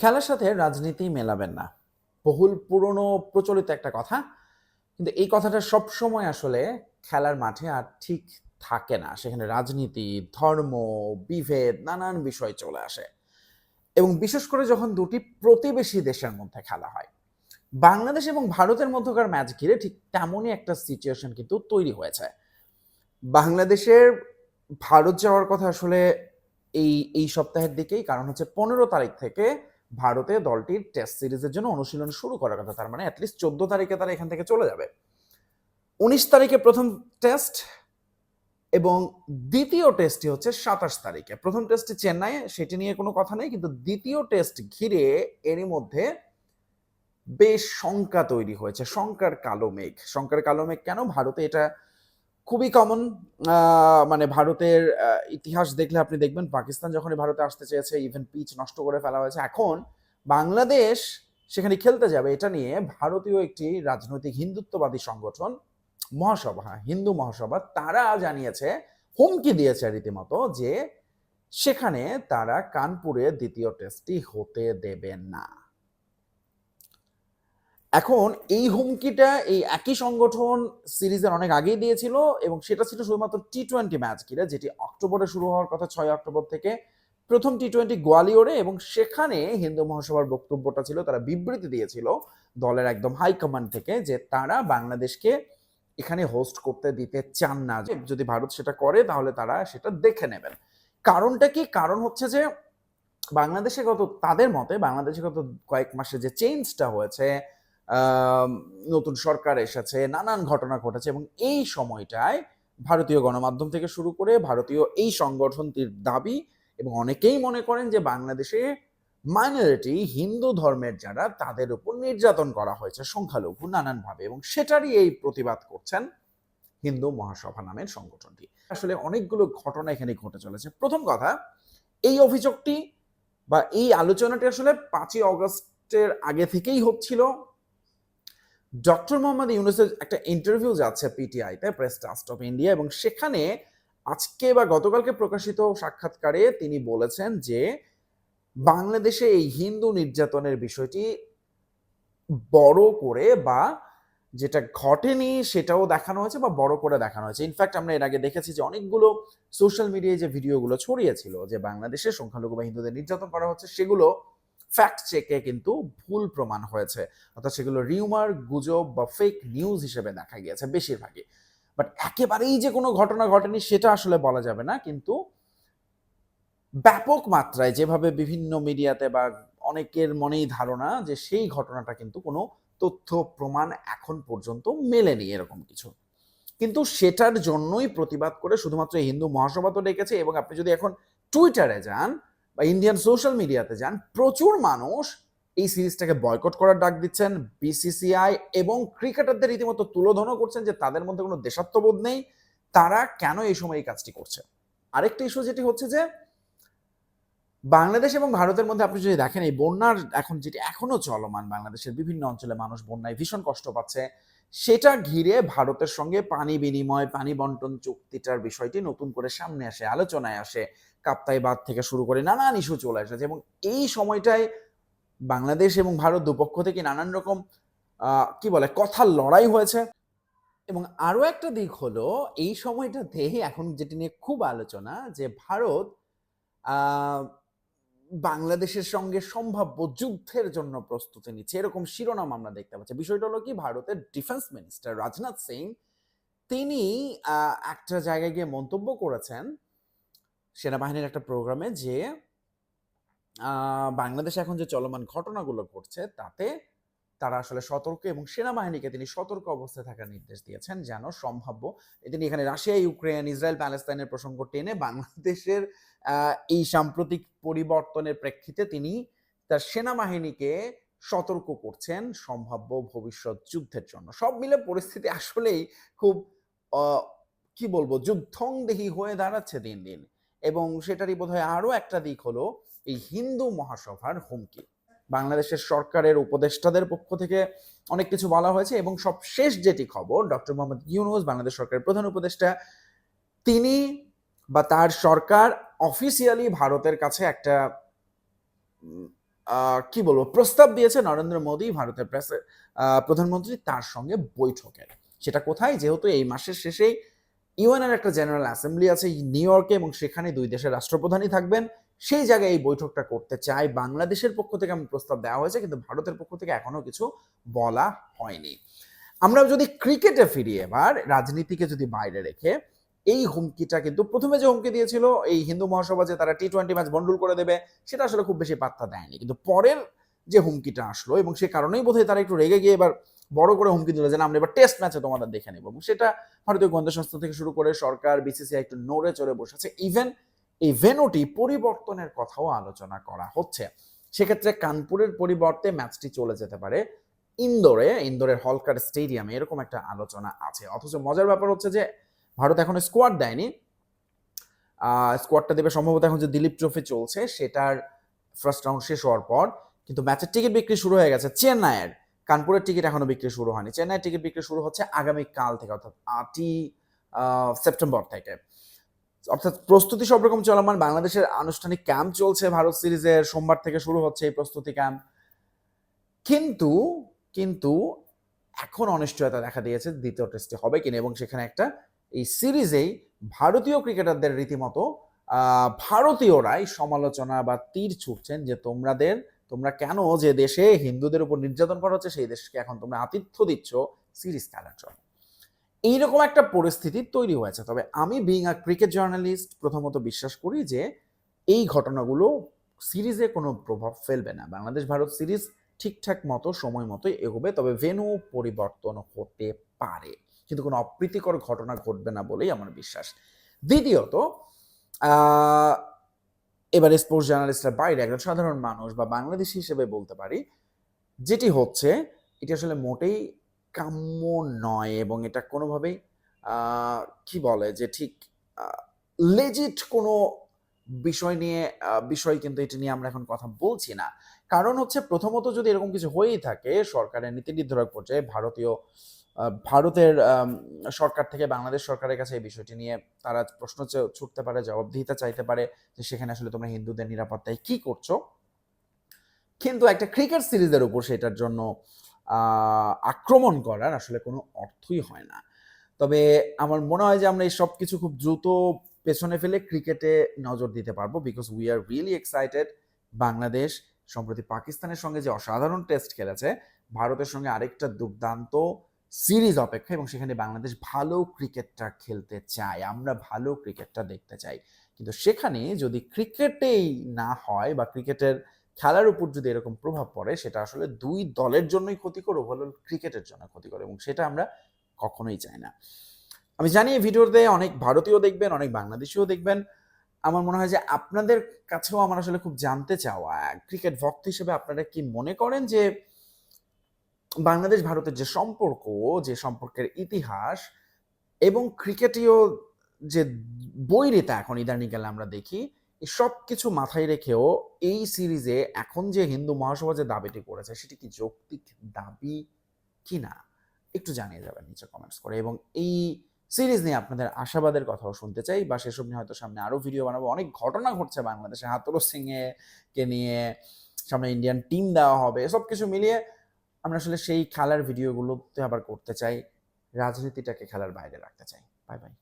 খেলার সাথে রাজনীতি মেলাবেন না। বহুল পুরনো প্রচলিত একটা কথা, কিন্তু এই কথাটা সব সময় আসলে খেলার মাঠে আর ঠিক থাকে না। সেখানে রাজনীতি, ধর্ম, বিভেদ, নানান বিষয় চলে আসে। এবং বিশেষ করে যখন দুটি প্রতিবেশী দেশের মধ্যে খেলা হয়, বাংলাদেশ এবং ভারতের মধ্যকার ম্যাচ ঘিরে ঠিক তেমনই একটা সিচুয়েশন কিন্তু তৈরি হয়েছে। বাংলাদেশের ভারত যাওয়ার কথা আসলে এই এই সপ্তাহের দিকেই, কারণ হচ্ছে পনেরো তারিখ থেকে ভারতে দলটির টেস্ট সিরিজের জন্য অনুশীলন শুরু করার কথা। তার মানে অ্যাটলিস্ট চোদ্দ তারিখে তারা এখান থেকে চলে যাবে। উনিশ তারিখে প্রথম টেস্ট এবং দ্বিতীয় টেস্টটি হচ্ছে সাতাশ তারিখে। প্রথম টেস্টটি চেন্নাইয়ে, সেটি নিয়ে কোনো কথা নেই, কিন্তু দ্বিতীয় টেস্ট ঘিরে এরই মধ্যে বেশ শঙ্কা তৈরি হয়েছে। শঙ্কার কালো মেঘ। শঙ্কার কালো মেঘ কেন? ভারতে এটা খুবই কমন মানে ভারতের ইতিহাস দেখলে আপনি দেখবেন পাকিস্তান যখনই ভারতে আসতে চেয়েছে ইভেন পিচ নষ্ট করে ফেলা হয়েছে এখন বাংলাদেশ সেখানে খেলতে যাবে এটা নিয়ে ভারতীয় একটি রাজনৈতিক হিন্দুত্ববাদী সংগঠন মহাসভা হ্যাঁ, হিন্দু মহাসভা তারা জানিয়েছে হুমকি দিয়েছে রীতিমতো যে সেখানে তারা কানপুরে দ্বিতীয় টেস্টটি হতে দেবেন না। এখন এই হুমকিটা, এই একই সংগঠন সিরিজের অনেক আগেই দিয়েছিল এবং সেটা ছিল শুধুমাত্র টি টোয়েন্টি ম্যাচ ঘিরে যেটি অক্টোবরে শুরু হওয়ার কথা ছয় অক্টোবর থেকে প্রথম টি টোয়েন্টি গোয়ালিয়রে এবং সেখানে হিন্দু মহাসভার বক্তব্যটা ছিল, তারা বিবৃতি দিয়েছিল দলের একদম হাইকমান্ড থেকে যে তারা বাংলাদেশকে এখানে হোস্ট করতে দিতে চান না। যে যদি ভারত সেটা করে, তাহলে তারা সেটা দেখে নেবেন। কারণটা কি? কারণ হচ্ছে যে বাংলাদেশে গত, তাদের মতে বাংলাদেশে গত কয়েক মাসে যে চেঞ্জটা হয়েছে নতুন সরকার এসেছে, নানান ঘটনা ঘটেছে এবং এই সময়টায় ভারতীয় গণমাধ্যম থেকে শুরু করে ভারতীয় এই সংগঠনটির দাবি এবং অনেকেই মনে করেন যে বাংলাদেশে মাইনরিটি হিন্দু ধর্মের যারা, তাদের উপর নির্যাতন করা হয়েছে সংখ্যালঘু নানানভাবে এবং সেটারই এই প্রতিবাদ করছেন হিন্দু মহাসভা নামের সংগঠনটি। আসলে অনেকগুলো ঘটনা এখানে ঘটে চলেছে। প্রথম কথা, এই অভিযোগটি বা এই আলোচনাটি আসলে পাঁচই অগস্টের আগে থেকেই হচ্ছিল। ডক্টর মোহাম্মদ ইউনুসের একটা ইন্টারভিউ যাচ্ছে পিটিআইতে প্রেস ট্রাস্ট অফ ইন্ডিয়া এবং সেখানে আজকে বা গতকালকে প্রকাশিত সাক্ষাৎকারে তিনি বলেছেন যে বাংলাদেশে এই হিন্দু নির্যাতনের বিষয়টি বড় করে বা যেটা ঘটেনি সেটাও দেখানো হয়েছে বা বড় করে দেখানো হয়েছে। ইনফ্যাক্ট আমরা এর আগে দেখেছি যে অনেকগুলো সোশ্যাল মিডিয়ায় যে ভিডিওগুলো ছড়িয়েছিল যে বাংলাদেশে সংখ্যালঘু বা হিন্দুদের নির্যাতন করা হচ্ছে, সেগুলো ফ্যাক্ট চেকে কিন্তু ভুল প্রমাণ হয়েছে। অর্থাৎ সেগুলো রিউমার গুজব বা ফেক নিউজ হিসেবে দেখা গিয়েছে বেশিরভাগই। বাট একেবারেই যে কোনো ঘটনা ঘটেনি সেটা আসলে বলা যাবে না, কিন্তু ব্যাপক মাত্রায় যেভাবে বিভিন্ন মিডিয়াতে বা অনেকের মনেই ধারণা যে সেই ঘটনাটা কিন্তু কোনো তথ্য, প্রমাণ এখন পর্যন্ত মেলেনি এরকম কিছু। কিন্তু সেটার জন্যই প্রতিবাদ করে শুধুমাত্র হিন্দু মহাসভা তো ডেকেছে এবং আপনি যদি এখন টুইটারে যান বা ইন্ডিয়ান সোশ্যাল মিডিয়াতে যান, প্রচুর মানুষ এই সিরিজটাকে বয়কট করার ডাক দিচ্ছেন বিসিসিআই এবং ক্রিকেটারদের রীতিমতো তুলোধনও করছেন যে তাদের মধ্যে কোনো দেশাত্মবোধ নেই। তারা কেন এই সময় এই কাজটি করছে? আরেকটা ইস্যু যেটি হচ্ছে যে, বাংলাদেশ এবং ভারতের মধ্যে আপনি যদি দেখেন, এই বন্যার এখন যেটি এখনও চলমান, বাংলাদেশের বিভিন্ন অঞ্চলে মানুষ বন্যায় ভীষণ কষ্ট পাচ্ছে। সেটা ঘিরে ভারতের সঙ্গে পানি বিনিময়, পানি বন্টন চুক্তিটার বিষয়টি নতুন করে সামনে আসে, আলোচনায় আসে। কাপ্তাই বাদ থেকে শুরু করে নানান ইস্যু চলে এসেছে এবং এই সময়টায় বাংলাদেশ এবং ভারত দুপক্ষ থেকে নানান রকম কি বলে, কথার লড়াই হয়েছে। এবং আরও একটা দিক হলো, এই সময়টাতে এখন যেটি নিয়ে খুব আলোচনা যে ভারত বাংলাদেশের সঙ্গে সম্ভাব্য যুদ্ধের জন্য প্রস্তুতি নিচ্ছে। এরকম শিরোনাম আমরা দেখতে পাচ্ছি। বিষয়টা হলো কি? ভারতের ডিফেন্স মিনিস্টার রাজনাথ সিং, তিনি একটা জায়গায় গিয়ে মন্তব্য করেছেন সেনাবাহিনীর একটা প্রোগ্রামে যে বাংলাদেশ এখন যে চলমান ঘটনাগুলো ঘটছে, তাতে তারা আসলে সতর্ক এবং সেনাবাহিনীকে তিনি সতর্ক অবস্থায় থাকার নির্দেশ দিয়েছেন, যেন সম্ভাব্য। তিনি এখানে রাশিয়া, ইউক্রেন, ইসরায়েল, প্যালেস্তাইনের প্রসঙ্গ টেনে বাংলাদেশের এই সাম্প্রতিক পরিবর্তনের প্রেক্ষিতে তিনি তার সেনাবাহিনীকে সতর্ক করছেন সম্ভাব্য ভবিষ্যৎ যুদ্ধের জন্য। সব মিলে পরিস্থিতি আসলেই খুব কি বলব, যুদ্ধংদেহী হয়ে দাঁড়াচ্ছে দিন দিন। এবং সেটারই বোধহয় আরও একটা দিক হলো এই হিন্দু মহাসভার হুমকি। বাংলাদেশের সরকারের উপদেষ্টাদের পক্ষ থেকে অনেক কিছু বলা হয়েছে এবং সব শেষ যেটি খবর ডক্টর মোহাম্মদ ইউনুস, বাংলাদেশ সরকারের প্রধান উপদেষ্টা, তিনি বা তার সরকার অফিসিয়ালি ভারতের কাছে একটা কি বলব, প্রস্তাব দিয়েছে নরেন্দ্র মোদী, ভারতের প্রধানমন্ত্রী তার সঙ্গে বৈঠকের। সেটা কোথায়? যেহেতু এই মাসের শেষেই ইউএনের একটা জেনারেল অ্যাসেম্বলি আছে নিউ ইয়র্কে এবং সেখানে দুই দেশের রাষ্ট্রপ্রধানই থাকবেন। সেই জায়গায় এই বৈঠকটা করতে চাই। বাংলাদেশের পক্ষ থেকে এমন প্রস্তাব দেওয়া হয়েছে, কিন্তু ভারতের পক্ষ থেকে এখনও কিছু বলা হয়নি। আমরা যদি ক্রিকেটে ফিরি এবার, রাজনীতিকে যদি বাইরে রেখে, এই হুমকিটা কিন্তু প্রথমে যে হুমকি দিয়েছিল, এই হিন্দু মহাসভা যে তারা টি টোয়েন্টি ম্যাচ বন্ডুল করে দেবে, সেটা আসলে খুব বেশি পাত্তা দেয়নি। কিন্তু পরের যে হুমকিটা আসলো, এবং সে কারণেই বোধহয় তারা একটু রেগে গিয়ে এবার বড় করে হুমকি দিল যে আমরা এবার টেস্ট ম্যাচে তোমাদের দেখে নেব। এবং সেটা ভারতীয় গোয়েন্দা সংস্থা থেকে শুরু করে সরকার, বিসিসিআই একটু নড়ে চড়ে বসেছে ইভেন এই ভেনুটি পরিবর্তনের কথাও আলোচনা করা হচ্ছে। সেক্ষেত্রে কানপুরের পরিবর্তে ম্যাচটি চলে যেতে পারে ইন্দোরে। ইন্দোরের হলকার স্টেডিয়ামে এরকম একটা আলোচনা আছে। অথচ মজার ব্যাপার হচ্ছে যে ভারত এখন স্কোয়াড দেয়নি। স্কোয়াডটা দেবে সম্ভবত এখন যে দিলীপ ট্রফি চলছে, সেটার ফার্স্ট রাউন্ড শেষ হওয়ার পর। কিন্তু ম্যাচের টিকিট বিক্রি শুরু হয়ে গেছে চেন্নাইয়ের। কানপুরের টিকিট এখনও বিক্রি শুরু হয়নি। চেন্নাইয়ের টিকিট বিক্রি শুরু হচ্ছে আগামী কাল থেকে, অর্থাৎ আটই সেপ্টেম্বর থেকে। অর্থাৎ প্রস্তুতি সব রকম চলমান বাংলাদেশের আনুষ্ঠানিক ক্যাম্প চলছে ভারত সিরিজের সোমবার থেকে শুরু হচ্ছে এই প্রস্তুতি ক্যাম্প কিন্তু কিন্তু এখন অনিশ্চয়তা দেখা দিয়েছে দ্বিতীয় টেস্টে হবে কিনা এবং সেখানে একটা এই সিরিজেই ভারতীয় ক্রিকেটারদের রীতিমতো ভারতীয়রাই সমালোচনা বা তীর ছুটছেন যে তোমাদের তোমরা কেন যে দেশে হিন্দুদের উপর নির্যাতন করা হচ্ছে, সেই দেশকে এখন তোমরা আতিথ্য দিচ্ছ সিরিজ খেলার জন্য। এইরকম একটা পরিস্থিতি তৈরি হয়েছে। তবে আমি বিং আ ক্রিকেট জার্নালিস্ট প্রথমত বিশ্বাস করি যে, এই ঘটনাগুলো সিরিজে কোনো প্রভাব ফেলবে না। বাংলাদেশ ভারত সিরিজ ঠিকঠাক মতো, সময় মতোই এগোবে, তবে ভেনু পরিবর্তন হতে পারে। কিন্তু কোনো অপ্রীতিকর ঘটনা ঘটবে না বলেই আমার বিশ্বাস। দ্বিতীয়ত এবারে স্পোর্টস জার্নালিস্টের বাইরে একজন সাধারণ মানুষ বা বাংলাদেশি হিসেবে বলতে পারি, যেটি হচ্ছে, এটি আসলে মোটেই কাম্য নয় এবং এটা কোনোভাবেই কি বলে যে ঠিক লেজিট কোনো বিষয় নিয়ে বিষয় কিন্তু এটা নিয়ে আমরা এখন কথা বলছি না। কারণ হচ্ছে প্রথমত যদি এরকম কিছু হয়েই থাকে, সরকারের নীতি নির্ধারক পর্যায়ে ভারতীয় ভারতের সরকার থেকে বাংলাদেশ সরকারের কাছে এই বিষয়টি নিয়ে তারা প্রশ্ন ছুটতে পারে, জবাবদিহিতা চাইতে পারে যে সেখানে আসলে তোমরা হিন্দুদের নিরাপত্তায় কি করছ। কিন্তু একটা ক্রিকেট সিরিজের উপর সেটার জন্য আক্রমণ করার আসলে কোনো অর্থই হয় না। তবে আমার মনে হয় যে আমরা এই সব কিছু খুব দ্রুত পেছনে ফেলে ক্রিকেটে নজর দিতে পারব because we are really excited Bangladesh সম্প্রতি পাকিস্তানের সঙ্গে যে অসাধারণ টেস্ট খেলেছে, ভারতের সঙ্গে আরেকটা দুর্দান্ত সিরিজ অপেক্ষা এবং সেখানে বাংলাদেশ ভালো ক্রিকেটটা খেলতে চায়, আমরা ভালো ক্রিকেটটা দেখতে চাই। কিন্তু সেখানে যদি ক্রিকেটেই না হয় বা ক্রিকেটের খেলার উপর যদি এরকম প্রভাব পড়ে, সেটা আসলে দুই দলের জন্যই ক্ষতিকর ওভারঅল ক্রিকেটের জন্য ক্ষতিকর এবং সেটা আমরা কখনোই চাই না। আমি জানি এই ভিডিওতে অনেক ভারতীয় দেখবেন, অনেক বাংলাদেশিও দেখবেন। আমার মনে হয় যে আপনাদের কাছেও আমার আসলে খুব জানতে চাওয়া, ক্রিকেট ভক্ত হিসেবে আপনারা কি মনে করেন যে বাংলাদেশ ভারতের যে সম্পর্ক, যে সম্পর্কের ইতিহাস এবং ক্রিকেটীয় যে বৈরিতা এখন ইদানিংকালে আমরা দেখি সব কিছু মাথায় রেখেও এই সিরিজে এখন যে হিন্দু মহাসভা যে দাবিটি করেছে, সেটি কি যৌক্তিক দাবি কিনা? একটু জানিয়ে যাবেন নিচে কমেন্টস করে। এবং এই সিরিজ নিয়ে আপনাদের আশাবাদের কথাও শুনতে চাই। বা সেসব নিয়ে হয়তো সামনে আরও ভিডিও বানাবো। অনেক ঘটনা ঘটছে বাংলাদেশে। হাতরো সিং এ কে নিয়ে সামনে ইন্ডিয়ান টিম দেওয়া হবে সব কিছু মিলিয়ে আমরা আসলে সেই খেলার ভিডিওগুলোতে আবার করতে চাই। রাজনীতিটাকে খেলার বাইরে রাখতে চাই। Bye bye